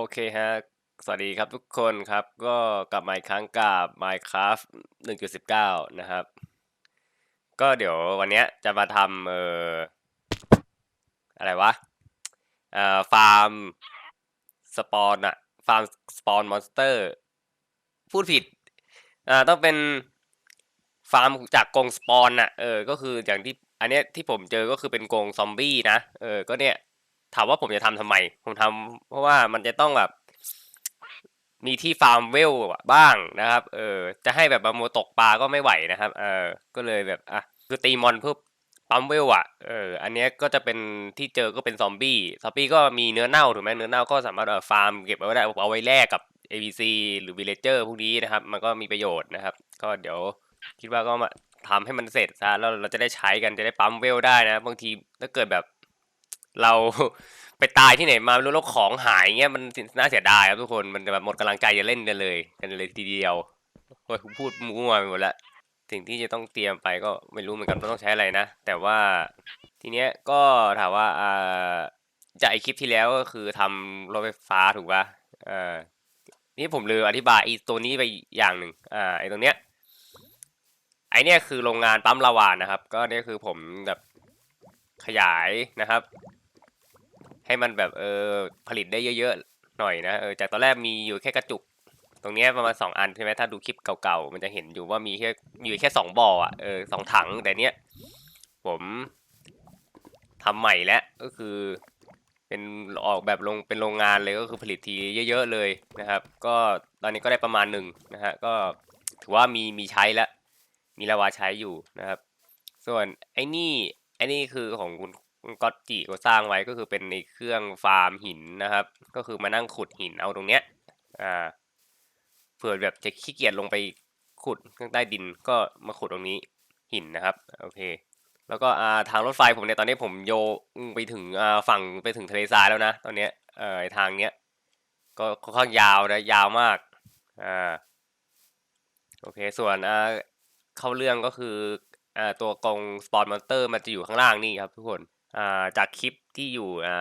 โอเคฮะ สวัสดีครับทุกคนครับ ก็กลับมาอีกครั้งกับ Minecraft 1.19 นะครับ ก็เดี๋ยววันเนี้ยจะมาทำเอ่ออะไรวะเอ่อฟาร์มสปอนอะฟาร์มสปอนมอนสเตอร์ พูดผิดอ่าต้องเป็นฟาร์มจากกรงสปอนอะเออ ก็คืออย่างที่อันเนี้ยที่ผมเจอก็คือเป็นกรงซอมบี้นะ เออ ก็เนี่ย ถามว่าผมจะทำทำไม ผมทำเพราะว่ามันจะต้องแบบ มีที่ฟาร์มเวลบ้างนะครับ เออ จะให้แบบมาโมตกปลาก็ไม่ไหวนะครับ เออ ก็เลยแบบอะคือตีมอนเพื่อปั๊มเวลอะเออ อันเนี้ยก็จะเป็นที่เจอก็เป็นซอมบี้ ซอมบี้ก็มีเนื้อเน่าถูกไหมเนื้อเน่าก็สามารถเออฟาร์มเก็บไว้ได้เอาไว้แลกกับ ABC หรือ Villager พวกนี้นะครับ มันก็มีประโยชน์นะครับ ก็เดี๋ยวคิดว่าก็มาทำให้มันเสร็จซะแล้วเราจะได้ใช้กันจะได้ปั๊มเวลได้นะ บางทีถ้าเกิดแบบ เราไปตายที่ไหนมาไม่รู้แล้วของหายเงี้ยมันน่าเสียดายครับทุกคนมันแบบหมดกำลังใจจะเล่นกันเลยกันเลยทีเดียวโอ้ยผมพูดมั่วไปหมดละสิ่งที่จะต้องเตรียมไปก็ไม่รู้เหมือนกันว่าต้องใช้อะไรนะ แต่ว่าทีเนี้ยก็ถามว่าอ่าจากไอคลิปที่แล้วก็คือทำรถไฟฟ้าถูกปะเอ่านี่ผมลืมอธิบายไอตัวนี้ไปอย่างหนึ่งอ่าไอตรงเนี้ยไอเนี้ยคือโรงงานปั๊มลาวานะครับ ก็เนี่ยคือผมแบบขยายนะครับ ให้มันแบบเออผลิตได้เยอะๆหน่อยนะเออจากตอนแรกมีอยู่แค่กระจุก ตรงเนี้ยประมาณสองอันใช่ไหมถ้าดูคลิปเก่าๆ มันจะเห็นอยู่ว่ามีแค่มีอยู่แค่สองบ่ออะเออสองถังแต่เนี้ยผมทำใหม่แล้วก็คือเป็นออกแบบลงเป็นโรงงานเลยก็คือผลิตทีเยอะ ๆเลยนะครับ ก็ตอนนี้ก็ได้ประมาณหนึ่งนะฮะก็ถือว่ามีมีใช้แล้วมีลาวาใช้อยู่นะครับ ส่วนไอ้นี่ไอ้นี่คือของคุณ ก๊อตจิก็สร้างไว้ก็คือเป็นในเครื่องฟาร์มหินนะครับ ก็คือมานั่งขุดหินเอาตรงเนี้ยอ่าเผื่อแบบจะขี้เกียจลงไปขุดข้างใต้ดินก็มาขุดตรงนี้หินนะครับโอเค แล้วก็อ่าทางรถไฟผมเนี่ยตอนนี้ผมโยไปถึงอ่าฝั่งไปถึงทะเลทรายแล้วนะ ตอนเนี้ยเอ่อทางเนี้ยก็ค่อนข้างยาวนะยาวมากอ่าโอเคส่วนอ่าเข้าเรื่องก็คืออ่าตัวกรงสปอนมอนเตอร์มันจะอยู่ข้างล่างนี่ครับทุกคน อ่าจากคลิปที่อยู่อ่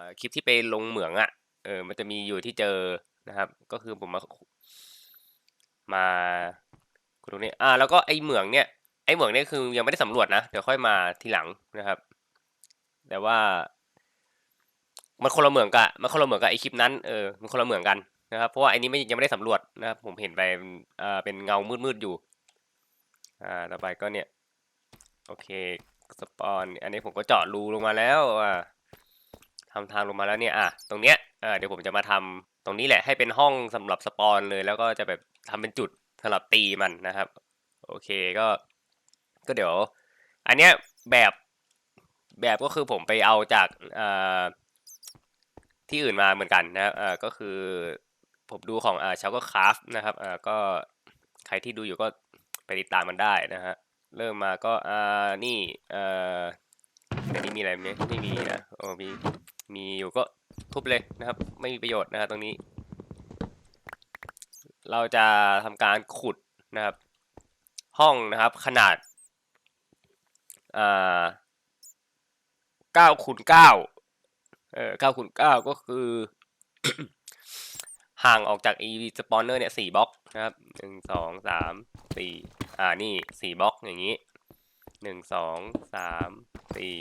าคลิปที่ไปลงเหมืองอะ่ะเออมันจะมีอยู่ที่เจอนะครับ ก็คือผมมามาคุณตรงนี้อ่าแล้วก็ไอเหมืองเนี่ยไอเหมืองเนี่ยคือยังไม่ได้สำรวจนะเดี๋ยวค่อยมาทีหลังนะครับ แต่ว่า มันคนละเหมืองกับมันคนละเหมืองกับไอคลิปนั้นเออมันคนละเหมืองกันนะครับเพราะว่าไอนี้ไม่ยังไม่ได้สำรวจนะครับผมเห็นไปอ่าเป็นเงามืดๆอยู่อ่าต่อไปก็เนี่ยโอเค สปอนอันนี้ผมก็เจาะรูลงมาแล้วอ่าทำทางลงมาแล้วเนี่ยอะตรงเนี้ยอ่าเดี๋ยวผมจะมาทำตรงนี้แหละให้เป็นห้องสำหรับสปอนเลย แล้วก็จะแบบทำเป็นจุดสำหรับตีมันนะครับ โอเคก็ ก็เดี๋ยว อันเนี้ยแบบแบบก็คือผมไปเอาจากอ่าที่อื่นมาเหมือนกันนะครับอ่าก็คือผมดูของอ่าชาวก็คราฟนะครับอ่าก็ใครที่ดูอยู่ก็ไปติดตามมันได้นะฮะ เริ่มมาก็อ่านี่เอ่อในนี้มีอะไรไหมไม่มีนะโอ้มีมีอยู่ก็ทุบเลยนะครับ ไม่มีประโยชน์นะครับตรงนี้ เราจะทำการขุดนะครับ ห้องนะครับขนาดอ่าเก้าคูณเก้าเออเก้าคูณเก้าก็คือ ห่างออกจาก e spawner เนี่ยสี่บล็อก ครับหนึ่งสองสามสี่อ่านี่สี่บล็อกอย่างนี้หนึ่งสองสามสี่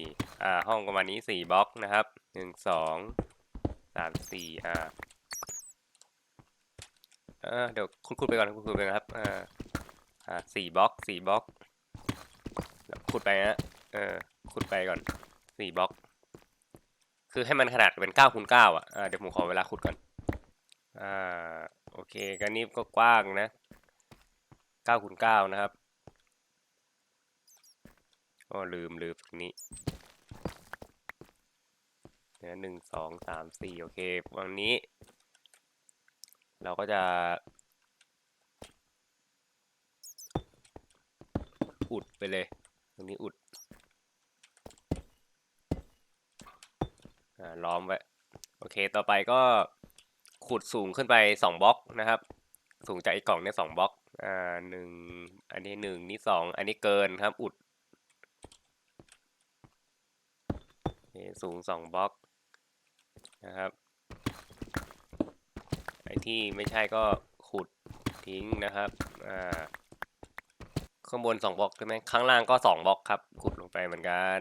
อ่าห้องประมาณนี้สี่บล็อกนะครับหนึ่งสองสามสี่อ่าเออเดี๋ยวคุณขุดไปก่อนคุณขุดไปก่อนครับอ่าอ่าสี่บล็อกสี่บล็อกขุดไปนะเออขุดไปก่อนสี่บล็อก คือให้มันขนาดเป็นเก้าคูณเก้าอะเดี๋ยวผมขอเวลาขุดก่อนอ่า เคกันนี้ก็กว้างนะเก้าคูณเก้านะครับอ๋อลืมลืมตรงนี้เนี่ยหนึ่งสองสามสี่โอเควันนี้ เราก็จะอุดไปเลย ตรงนี้อุดอ่าล้อมไว้ โอเค ต่อไปก็ ขุดสูงขึ้นไปสองบล็อกนะครับ สูงจากไอ้กล่องเนี่ยสองบล็อกอ่าหนึ่งอันนี้หนึ่งนี่สองอันนี้เกินครับอุดสูงสองบล็อกนะครับไอ้ที่ไม่ใช่ก็ขุดทิ้งนะครับอ่าข้างบนสองบล็อกใช่ไหมข้างล่างก็สองบล็อกครับขุดลงไปเหมือนกัน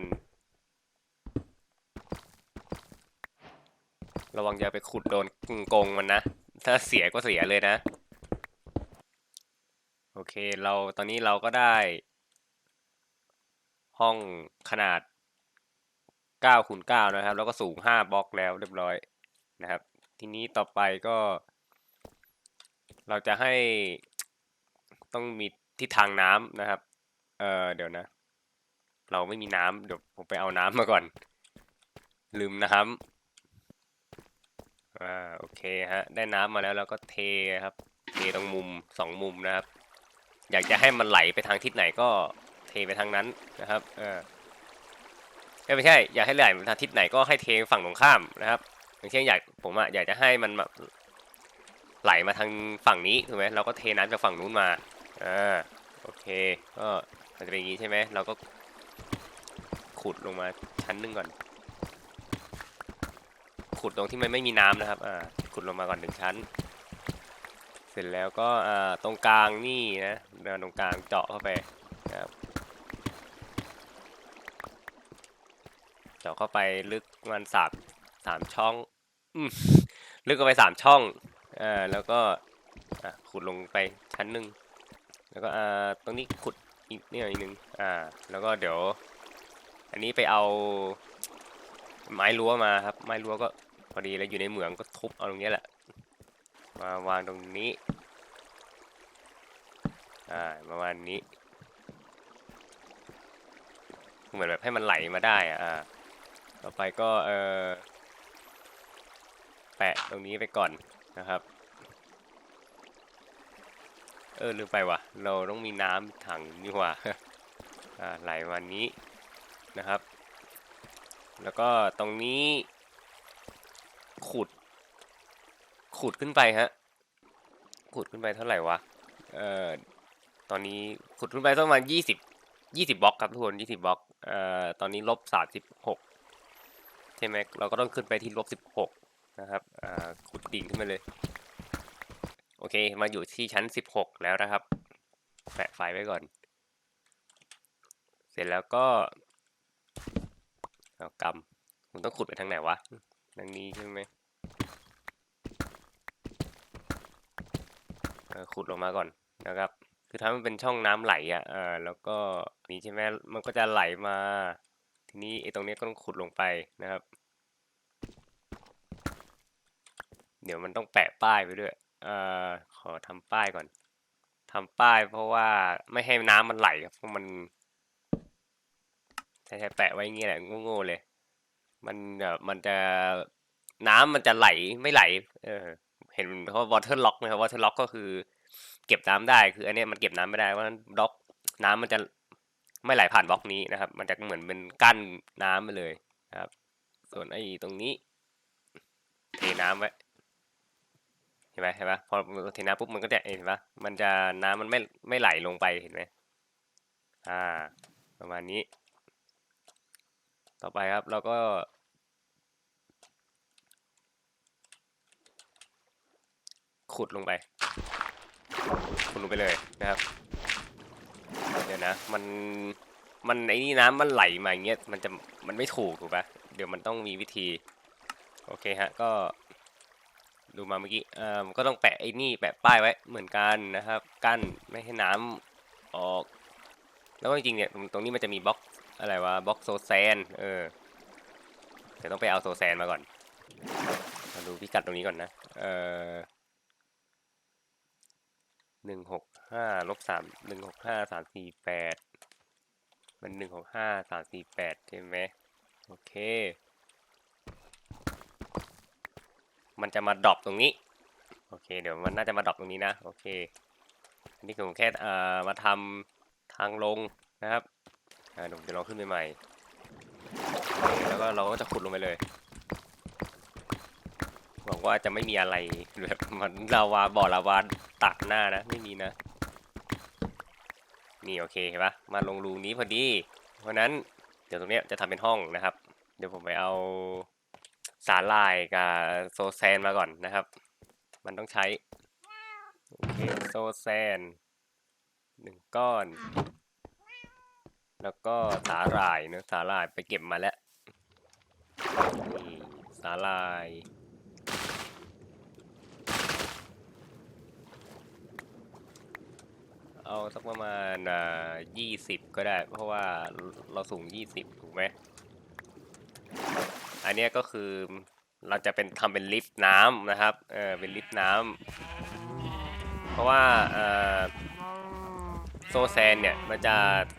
ระวังอย่าไปขุดโดนกงมันนะ ถ้าเสียก็เสียเลยนะ โอเคเราตอนนี้เราก็ได้ ห้องขนาด9คูณ9นะครับ แล้วก็สูง 5บล็อกแล้วเรียบร้อยนะครับ ทีนี้ต่อไปก็ เราจะให้ต้องมีทิศทางน้ำนะครับ เออเดี๋ยวนะ เราไม่มีน้ำเดี๋ยวผมไปเอาน้ำมาก่อน ลืมน้ำ อ่าโอเคฮะ ได้น้ำมาแล้วเราก็เทครับ เทตรงมุมสองมุมนะครับ อยากจะให้มันไหลไปทางทิศไหนก็เทไปทางนั้นนะครับเออไม่ใช่อยากให้ไหลไปทางทิศไหนก็ให้เทฝั่งตรงข้ามนะครับอย่างเช่นอยากผมอะอยากจะให้มันแบบไหลมาทางฝั่งนี้ถูกไหมเราก็เทน้ำจากฝั่งนู้นมาอ่าโอเคก็มันจะเป็นอย่างนี้ใช่ไหมเราก็ขุดลงมาชั้นหนึ่งก่อน ขุดตรงที่มันไม่มีน้ำนะครับอ่าขุดลงมาก่อนหนึ่งชั้น เสร็จแล้วก็อ่าตรงกลางนี่นะเดินตรงกลางเจาะเข้าไปนะครับเจาะเข้าไปลึกมันสามสามช่องอืมลึกเข้าไปสามช่องอ่าแล้วก็อะขุดลงไปชั้นหนึ่งแล้วก็อ่าตรงนี้ขุดอีกนิดหน่อยนึงอ่าแล้วก็เดี๋ยว อันนี้ไปเอาไม้รั้วมาครับ ไม้รั้วก็ พอดีแล้วอยู่ในเหมืองก็ทุบเอาตรงนี้แหละ มาวางตรงนี้ อ่าประมาณนี้ เหมือนแบบให้มันไหลมาได้อะอ่าต่อไปก็เออแปะตรงนี้ไปก่อนนะครับ เออลืมไปว่ะ เราต้องมีน้ำถังนี่ว่าอ่าไหลมานี้นะครับ แล้วก็ตรงนี้ ขุด ขุดขึ้นไปฮะ ขุดขึ้นไปเท่าไหร่วะ เอ่อ ตอนนี้ขุดขึ้นไปประมาณยี่สิบยี่สิบบล็อกครับทุกคนยี่สิบบล็อก เอ่อ ตอนนี้ลบสามสิบหกใช่ไหมเราก็ต้องขึ้นไปที่ลบสิบหกนะครับ อ่า ขุดดิ่งขึ้นไปเลย โอเค มาอยู่ที่ชั้นสิบหกแล้วนะครับ แปะไฟไว้ก่อน เสร็จแล้วก็ เอากำผมต้องขุดไปทางไหนวะ ทางนี้ใช่ไหมขุดลงมาก่อนนะครับ คือถ้ามันเป็นช่องน้ำไหลอะเออแล้วก็นี่ใช่ไหมมันก็จะไหลมา ทีนี้ไอ้ตรงนี้ก็ต้องขุดลงไปนะครับ เดี๋ยวมันต้องแปะป้ายไปด้วยเอ่อขอทำป้ายก่อนทำป้ายเพราะว่าไม่ให้น้ำมันไหลครับเพราะมันใช่ใช่แปะไว้อย่างงี้ยแหละโง่ๆเลย มันแบบมันจะน้ำมันจะไหลไม่ไหล เออ เห็นเขา water lock ไหมครับ water lock ก็คือ เก็บน้ำได้คือ อันนี้มันเก็บน้ำไม่ได้เพราะนั้นบล็อกน้ำมันจะไม่ไหลผ่านบล็อกนี้นะครับ มันจะเหมือนเป็นกั้นน้ำไปเลยนะครับ ส่วนไอ้ตรงนี้ เทน้ำไว้เห็นไหมเห็นปะพอเทน้ำปุ๊บมันก็จะเห็นปะมันจะน้ำมันไม่ไม่ไหลลงไปเห็นไหมอ่า ประมาณนี้ ต่อไปครับเราก็ขุดลงไป ขุดลงไปเลยนะครับ เดี๋ยวนะ มัน มันไอ้นี่น้ำมันไหลมาอย่างเงี้ย มันจะ มันไม่ถูกถูกปะเดี๋ยวมันต้องมีวิธี โอเคฮะ ก็ ดูมาเมื่อกี้ เอ่อ ก็ต้องแปะไอ้นี่แปะป้ายไว้เหมือนกันนะครับ กั้นไม่ให้น้ำออก แล้วก็จริงๆเนี่ย ตรงตรงนี้มันจะมีบล็อก อะไรวะบล็อกโซแซนเออเดี๋ยวต้องไปเอาโซแซนมาก่อนมาดูพิกัดตรงนี้ก่อนนะเออหนึ่งหกห้าลบสามหนึ่งหกห้าสามสี่แปดมันหนึ่งหกห้าสามสี่แปดใช่ไหมโอเค มันจะมาดรอปตรงนี้ โอเค เดี๋ยวมันน่าจะมาดรอปตรงนี้นะ โอเค อันนี้ผมแค่เอ่อมาทำทางลงนะครับ อ่าเดี๋ยวผมจะลองขึ้นไปใหม่แล้วก็เราก็จะขุดลงไปเลยหวังว่าจะไม่มีอะไรแบบมันลาวาบ่อลาวาตักหน้านะไม่มีนะ นี่โอเคเห็นปะมาลงรูนี้พอดี เพราะนั้นเดี๋ยวตรงเนี้ยจะทำเป็นห้องนะครับ เดี๋ยวผมไปเอาสาลายกับโซแซนมาก่อนนะครับ มันต้องใช้โอเคโซแซนหนึ่งก้อน แล้วก็สาหร่ายเนอะสาหร่ายไปเก็บมาแล้วนี่สาหร่าย เอาสักประมาณอ่ายี่สิบก็ได้ เพราะว่าเราสูงยี่สิบถูกไหม อันเนี้ยก็คือเราจะเป็นทำเป็นลิฟต์น้ำนะครับ เออเป็นลิฟต์น้ำเพราะว่าเอ่อ โซแซนเนี่ยมันจะ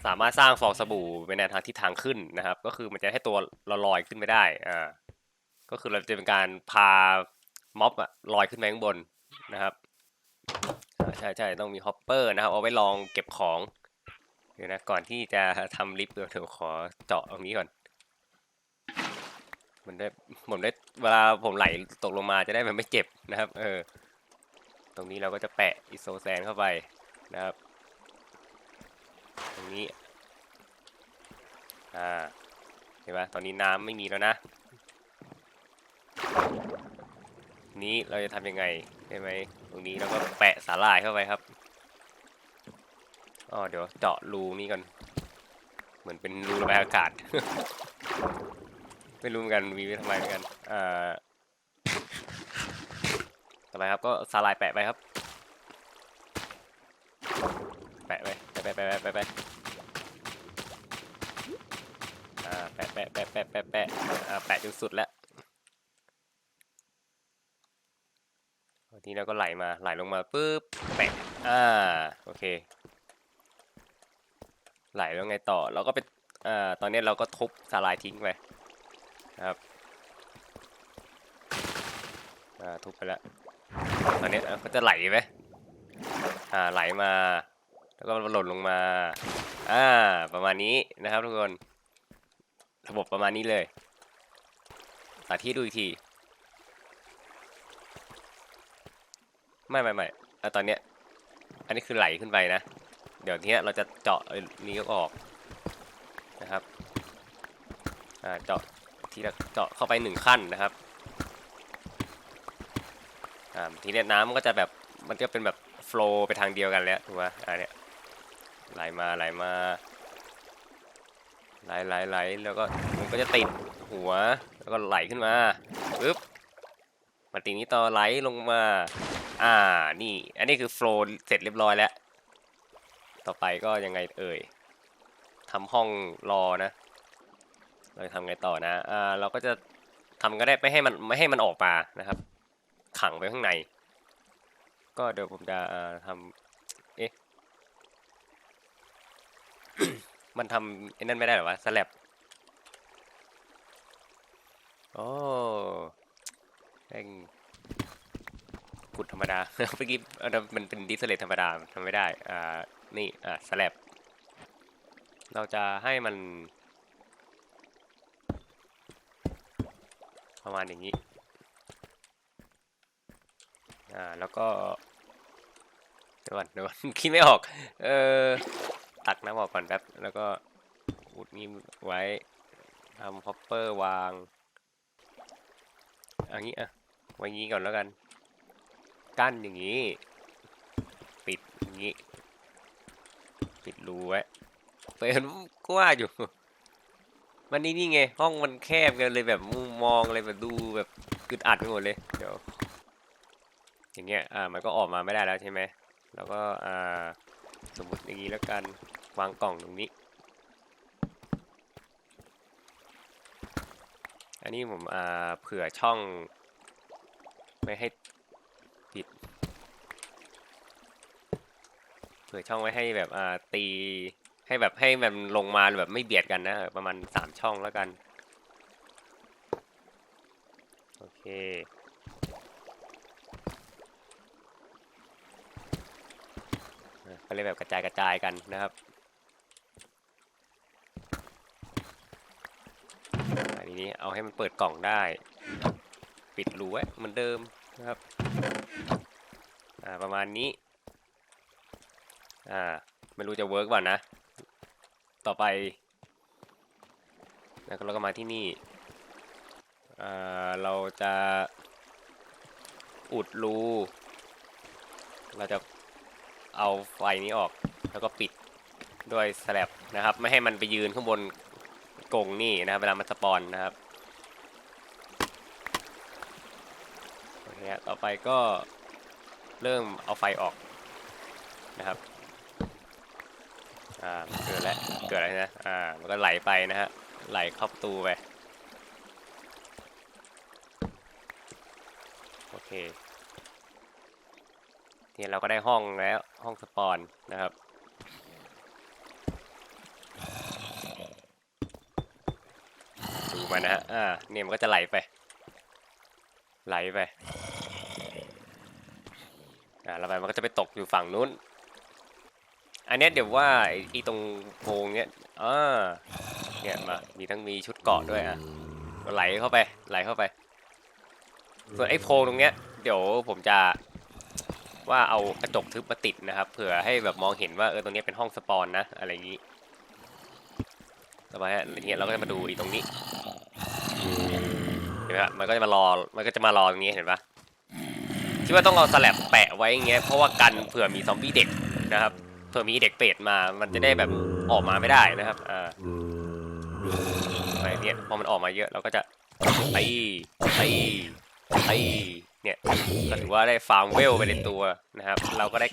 สามารถสร้างฟองสบู่เป็นแนวทางทิศทางขึ้นนะครับ ก็คือมันจะให้ตัวเราลอยขึ้นไม่ได้อ่าก็คือเราจะเป็นการพาม็อบอะลอยขึ้นไปข้างบนนะครับใช่ใช่ต้องมีฮอปเปอร์นะครับเอาไว้ลองเก็บของเดี๋ยวนะก่อนที่จะทำลิฟต์เดี๋ยวขอเจาะตรงนี้ก่อนมันได้ผมได้เวลาผมไหลตกลงมาจะได้มันไม่เจ็บนะครับ เออ ตรงนี้เราก็จะแปะอิโซแซนเข้าไปนะครับ ตรงนี้อ่าเห็นปะตอนนี้น้ำไม่มีแล้วนะนี้เราจะทำยังไงใช่ไหมตรงนี้เราก็แปะสาลายเข้าไปครับอ๋อเดี๋ยวเจาะรูนี้ก่อนเหมือนเป็นรูระบายอากาศ ไม่รู้เหมือนกันมีไว้ทำไมเหมือนกันอ่าต่อไปครับก็สาลายแปะไปครับ แปะ ไปแปะแปะแปะแปะแปะอ่าแปะแปะแปะแปะแปะแปะอ่าแปะจนสุดแล้วทีนี้เราก็ไหลมาไหลลงมาปุ๊บแปะอ่าโอเค ไหลแล้วไงต่อเราก็ไปอ่าตอนนี้เราก็ทุบสาลายทิ้งไปครับอ่าทุบไปแล้วตอนนี้เขาจะไหลไหมอ่าไหลมา แล้วก็หล่นลงมา อ่า ประมาณนี้นะครับทุกคน ระบบประมาณนี้เลยสาธิตดูอีกที ไม่ไม่ไม่อะตอนเนี้ย อันนี้คือไหลขึ้นไปนะ เดี๋ยวทีเนี้ยเราจะเจาะไอ้นี้ออกนะครับ อ่า เจาะทีละเจาะเข้าไปหนึ่งขั้นนะครับ อ่า ทีเนี้ยน้ำมันก็จะแบบ มันก็เป็นแบบโฟล์ไปทางเดียวกันแล้วถูกไหมอ่าเนี่ย ไหลมาไหลมาไหลไหลไหลแล้วก็มันก็จะติดหัว แล้วก็ไหลขึ้นมาปึ๊บมาติดนี้ต่อไหลลงมา อ่านี่ อันนี้คือโฟล์เสร็จเรียบร้อยแล้ว ต่อไปก็ยังไงเอ่ยทำห้องรอนะ เราจะทำไงต่อนะอ่าเราก็จะทำก็ได้ไม่ให้มันไม่ให้มันออกมานะครับ ขังไว้ข้างใน ก็เดี๋ยวผมจะอ่าทำเอ๊ะ มันทำไอ้นั่นไม่ได้หรอวะสแลบโอ้แม่งขุดธรรมดาเมื่อกี้มันเป็นดิสเลตธรรมดาทำไม่ได้ อ่า นี่ อ่าสแลบเราจะให้มัน ประมาณอย่างนี้ อ่า แล้วก็ เดี๋ยวก่อนเดี๋ยวก่อนคิดไม่ออก เออ ตักน้ำออกก่อนแป๊บแล้วก็อุดนี้ไว้ทำฮอปเปอร์วางอันนี้อะไว้งี้ก่อนแล้วกัน กั้นอย่างนี้ ปิดอย่างนี้ ปิดรูไว้เป็นกว่าอยู่ มันนี่นี่ไง ห้องมันแคบกันเลยแบบมุมมองอะไรแบบดูแบบอึดอัดไปหมดเลยเดี๋ยวอย่างเงี้ยอ่ามันก็ออกมาไม่ได้แล้วใช่ไหมแล้วก็อ่าสมมติอย่างนี้แล้วกัน วางกล่องตรงนี้ อันนี้ผมอ่าเผื่อช่อง ไม่ให้ปิด เผื่อช่องไว้ให้แบบอ่าตีให้แบบให้มันลงมาแบบไม่เบียดกันนะประมาณสามช่องแล้วกัน โอเคก็เลยแบบกระจายกระจายกันนะครับ อันนี้เอาให้มันเปิดกล่องได้ ปิดรูไว้เหมือนเดิมนะครับอ่าประมาณนี้อ่าไม่รู้จะเวิร์กป่ะนะ ต่อไปแล้วก็เราก็มาที่นี่อ่าเราจะออุดรู เราจะเอาไฟนี้ออกแล้วก็ปิดด้วยสแลบนะครับ ไม่ให้มันไปยืนข้างบน กงนี่นะครับเวลามันสปอนนะครับโอเคต่อไปก็เริ่มเอาไฟออกนะครับอ่าเกิดแล้วเกิดอะไรนะอ่ามันก็ไหลไปนะฮะไหลเข้าประตูไปโอเคเนี่ยเราก็ได้ห้องแล้วห้องสปอนนะครับ มานะฮะ อ่า เนี่ยมันก็จะไหลไป ไหลไป อ่าแล้วไปมันก็จะไปตกอยู่ฝั่งนู้น อันเนี้ยเดี๋ยวว่าไอ้ไอีตรงโพรงเนี้ยอ่าเนี่ยมา มีทั้งมีชุดเกาะด้วยอะก็ไหลเข้าไป ไหลเข้าไป ส่วนไอ้โพรงตรงเนี้ย เดี๋ยวผมจะว่าเอากระจกทึบมาติดนะครับ เผื่อให้แบบมองเห็นว่าเออตรงเนี้ยเป็นห้องสปอนนะ อะไรอย่างนี้ต่อไปฮะเนี่ยเราก็จะมาดูอีตรงนี้ เห็นไหมฮะมันก็จะมารอ มันก็จะมารอตรงนี้เห็นปะที่ว่าต้องเอาสแลบแปะไว้อย่างเงี้ย เพราะว่ากันเผื่อมีซอมบี้เด็กนะครับ เผื่อมีเด็กเปรตมา มันจะได้แบบออกมาไม่ได้นะครับ อ่าอะไรเนี่ยพอมันออกมาเยอะเราก็จะไอ้ไอ้ไอ้เนี่ย ก็ถือว่าได้ฟาร์มเวลไปในตัวนะครับ เราก็ได้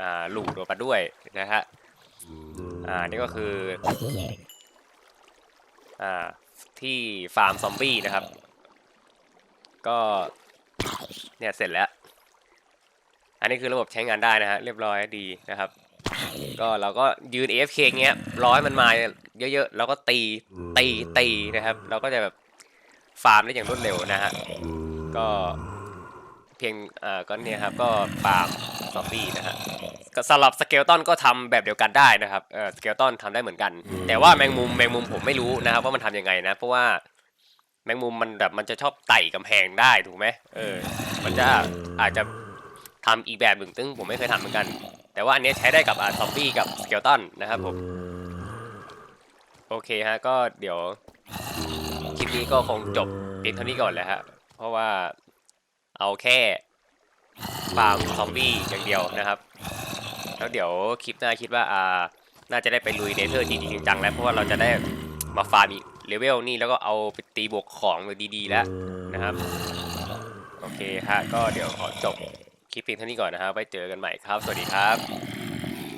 อ่าหลูตัวมาด้วยนะฮะ อ่า นี่ก็คือ อ่า ที่ฟาร์มซอมบี้นะครับ ก็เนี่ยเสร็จแล้ว อันนี้คือระบบใช้งานได้นะฮะเรียบร้อยดีนะครับ ก็เราก็ยืน AFK เงี้ยร้อยมันมาเยอะๆแล้วก็ตีตีตีนะครับ เราก็จะแบบฟาร์มได้อย่างรวดเร็วนะฮะก็เพียงเอ่อก็เนี่ยครับก็ฟาร์มซอมบี้นะฮะ สำหรับสเกลตันก็ทำแบบเดียวกันได้นะครับเออสเกลตันทำได้เหมือนกัน แต่ว่าแมงมุมแมงมุมผมไม่รู้นะครับว่ามันทำยังไงนะ เพราะว่าแมงมุมมันแบบมันจะชอบไต่กำแพงได้ถูกไหมเออ มันจะอาจจะทำอีกแบบหนึ่งซึ่งผมไม่เคยทำเหมือนกัน แต่ว่าอันเนี้ยใช้ได้กับอ่าซอมบี้กับสเกลตันนะครับผมโอเคฮะก็เดี๋ยวคลิปนี้ก็คงจบเพียงเท่านี้ก่อนแหละฮะเพราะว่าเอาแค่ฟาร์มซอมบี้อย่างเดียวนะครับ แล้วเดี๋ยวคลิปหน้าคิดว่าอ่าน่าจะได้ไปลุยเนเธอร์จริงๆจังๆแล้วเพราะว่าเราจะได้มาฟาร์มอีกเลเวลนี่แล้วก็เอาไปตีบวกของเลยดีๆแล้วนะครับโอเคฮะก็เดี๋ยวขอจบคลิปเพียงเท่านี้ก่อนนะครับไว้เจอกันใหม่ครับ สวัสดีครับ